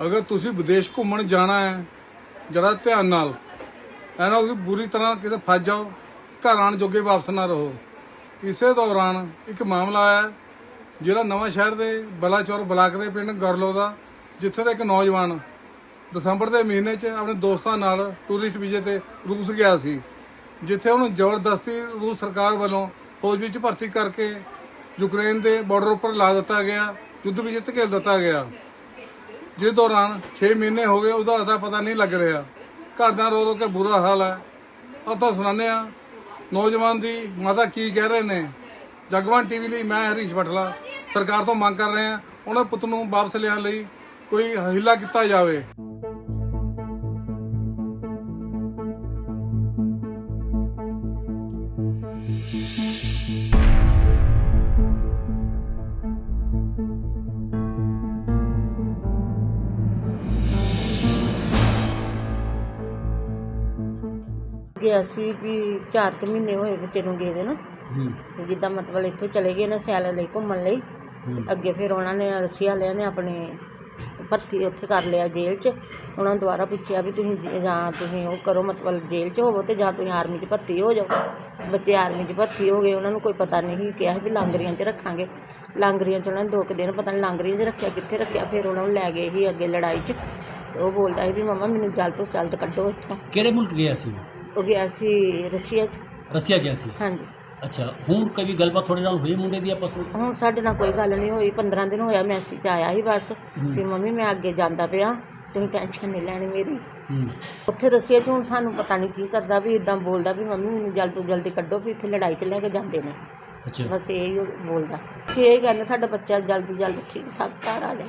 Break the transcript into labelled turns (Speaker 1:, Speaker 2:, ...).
Speaker 1: ਅਗਰ ਤੁਸੀਂ ਵਿਦੇਸ਼ ਘੁੰਮਣ ਜਾਣਾ ਹੈ, ਜਰਾ ਧਿਆਨ ਨਾਲ। ਐਨਾ ਤੁਸੀਂ ਬੁਰੀ ਤਰ੍ਹਾਂ ਕਿਤੇ ਫਸ ਜਾਓ, ਘਰ ਆਣ ਜੋਗੇ ਵਾਪਸ ਨਾ ਰਹੋ। ਇਸੇ ਦੌਰਾਨ ਇੱਕ ਮਾਮਲਾ ਆਇਆ, ਜਿਹੜਾ ਨਵਾਂ ਸ਼ਹਿਰ ਦੇ ਬਲਾਚੌਰ ਬਲਾਕ ਦੇ ਪਿੰਡ ਗਰਲੋ ਦਾ, ਜਿੱਥੇ ਦਾ ਇੱਕ ਨੌਜਵਾਨ ਦਸੰਬਰ ਦੇ ਮਹੀਨੇ 'ਚ ਆਪਣੇ ਦੋਸਤਾਂ ਨਾਲ ਟੂਰਿਸਟ ਵੀਜ਼ੇ ਤੇ ਰੂਸ ਗਿਆ ਸੀ, ਜਿੱਥੇ ਉਹਨੂੰ ਜ਼ਬਰਦਸਤੀ ਰੂਸ ਸਰਕਾਰ ਵੱਲੋਂ ਫੌਜ ਵਿੱਚ ਭਰਤੀ ਕਰਕੇ ਯੂਕਰੇਨ ਦੇ ਬਾਰਡਰ ਉੱਪਰ ਲਾ ਦਿੱਤਾ ਗਿਆ, ਯੁੱਧ ਵਿੱਚ ਧਕੇਲ ਦਿੱਤਾ ਗਿਆ। ਜਿਸ ਦੌਰਾਨ 6 ਮਹੀਨੇ ਹੋ ਗਏ, ਉਹਦਾ ਅਤਾ ਪਤਾ ਨਹੀਂ ਲੱਗ ਰਿਹਾ। ਘਰ ਦਾ ਰੋ ਰੋ ਕੇ ਬੁਰਾ ਹਾਲ ਹੈ। ਉਹ ਤਾਂ ਸੁਣਾਉਂਦੇ ਆ ਨੌਜਵਾਨ ਦੀ ਮਾਤਾ ਕੀ ਕਹਿ ਰਹੇ ਨੇ? ਜਗਵਾਨ ਟੀਵੀ ਲਈ ਮੈਂ ਹਰੀਸ਼ ਬਟਲਾ ਸਰਕਾਰ ਤੋਂ ਮੰਗ ਕਰ ਰਹੇ ਹਾਂ, ਉਹਨਾਂ ਪੁੱਤ ਨੂੰ ਵਾਪਸ ਲਿਆਉਣ ਲਈ ਕੋਈ ਹਿੱਲਾ ਕੀਤਾ ਜਾਵੇ।
Speaker 2: ਗਿਆ ਸੀ ਵੀ 4 ਕੁ ਮਹੀਨੇ ਹੋਏ ਬੱਚੇ ਨੂੰ ਗਏ ਦੇ ਨਾ।
Speaker 3: ਹੂੰ।
Speaker 2: ਤੇ ਜਿੱਦਾਂ ਮਤਲਬ ਇੱਥੋਂ ਚਲੇ ਗਏ ਨੇ ਸੈਲ ਲਈ ਘੁੰਮਣ ਲਈ
Speaker 3: ਹੂੰ।
Speaker 2: ਅੱਗੇ ਫਿਰ ਉਹਨਾਂ ਨੇ ਰਸੀ ਵਾਲਿਆਂ ਨੇ ਆਪਣੇ ਭਰਤੀ ਉੱਥੇ ਕਰ ਲਿਆ ਜੇਲ੍ਹ 'ਚ। ਉਹਨਾਂ ਨੂੰ ਦੁਬਾਰਾ ਪੁੱਛਿਆ ਵੀ ਤੁਸੀਂ ਜ- ਜਾਂ ਤੁਸੀਂ ਉਹ ਕਰੋ ਮਤਲਬ ਜੇਲ੍ਹ 'ਚ ਹੋਵੋ ਤੇ ਜਾਂ ਤੁਸੀਂ ਆਰਮੀ 'ਚ ਭਰਤੀ ਹੋ ਜਾਓ। ਬੱਚੇ ਆਰਮੀ 'ਚ ਭਰਤੀ ਹੋ ਗਏ ਉਹਨਾਂ ਨੂੰ ਕੋਈ ਪਤਾ ਨਹੀਂ ਕਿਹਾ ਵੀ ਲਾਂਗਰੀਆਂ 'ਚ ਰੱਖਾਂਗੇ। ਲਾਂਗਰੀਆਂ 'ਚ ਉਹਨਾਂ ਨੇ ਦੋ ਕੁ ਦਿਨ ਪਤਾ ਨਹੀਂ ਲਾਂਗਰੀਆਂ 'ਚ ਰੱਖਿਆ ਕਿੱਥੇ ਰੱਖਿਆ ਫਿਰ ਉਹਨਾਂ ਨੂੰ ਲੈ ਗਏ ਸੀ ਅੱਗੇ ਲੜਾਈ 'ਚ। ਤੇ ਉਹ ਬੋਲਦਾ ਸੀ ਵੀ ਮਮਾ ਮੈਨੂੰ ਜਲਦ ਤੋਂ ਜਲਦ ਕੱਢੋ ਇੱਥੋਂ।
Speaker 3: ਕਿਹੜੇ ਮੁਲਕ ਗਿਆ ਸੀ?
Speaker 2: ਉਹ ਗਿਆ ਸੀ ਰਸ਼ੀਆ 'ਚ।
Speaker 3: ਰਸੀਆ ਗਿਆ ਸੀ।
Speaker 2: ਹਾਂਜੀ।
Speaker 3: ਅੱਛਾ ਹੁਣ ਕਦੀ ਗੱਲਬਾਤ ਤੁਹਾਡੇ ਨਾਲ ਹੋਈ ਮੁੰਡੇ ਦੀ ਆਪਸ ਵਿੱਚ?
Speaker 2: ਹੁਣ ਸਾਡੇ ਨਾਲ ਕੋਈ ਗੱਲ ਨਹੀਂ ਹੋਈ। 15 ਦਿਨ ਹੋਇਆ ਮੈਸੇਜ ਆਇਆ ਸੀ ਬਸ।
Speaker 3: ਹੂੰ।
Speaker 2: ਵੀ ਮੰਮੀ ਮੈਂ ਅੱਗੇ ਜਾਂਦਾ ਪਿਆ। ਤੁਸੀਂ ਟੈਨਸ਼ਨ ਨਹੀਂ ਲੈਣੀ ਮੇਰੀ।
Speaker 3: ਹੂੰ।
Speaker 2: ਉੱਥੇ ਰਸੀਆ 'ਚ ਹੁਣ ਸਾਨੂੰ ਪਤਾ ਨਹੀਂ ਕੀ ਕਰਦਾ ਵੀ ਇਦਾਂ ਬੋਲਦਾ ਵੀ ਮੰਮੀ ਮੈਨੂੰ ਜਲਦ ਤੋਂ ਜਲਦੀ ਕੱਢੋ ਵੀ ਇੱਥੇ ਲੜਾਈ 'ਚ ਲੈ ਕੇ ਜਾਂਦੇ ਨੇ।
Speaker 3: ਅੱਛਾ।
Speaker 2: ਬਸ ਇਹ ਹੀ ਉਹ ਬੋਲਦਾ। ਅਸੀਂ ਇਹ ਕਹਿੰਦੇ ਸਾਡਾ ਬੱਚਾ ਜਲਦੀ ਜਲਦੀ ਠੀਕ ਠਾਕ ਘਰ ਆ ਜਾਏ।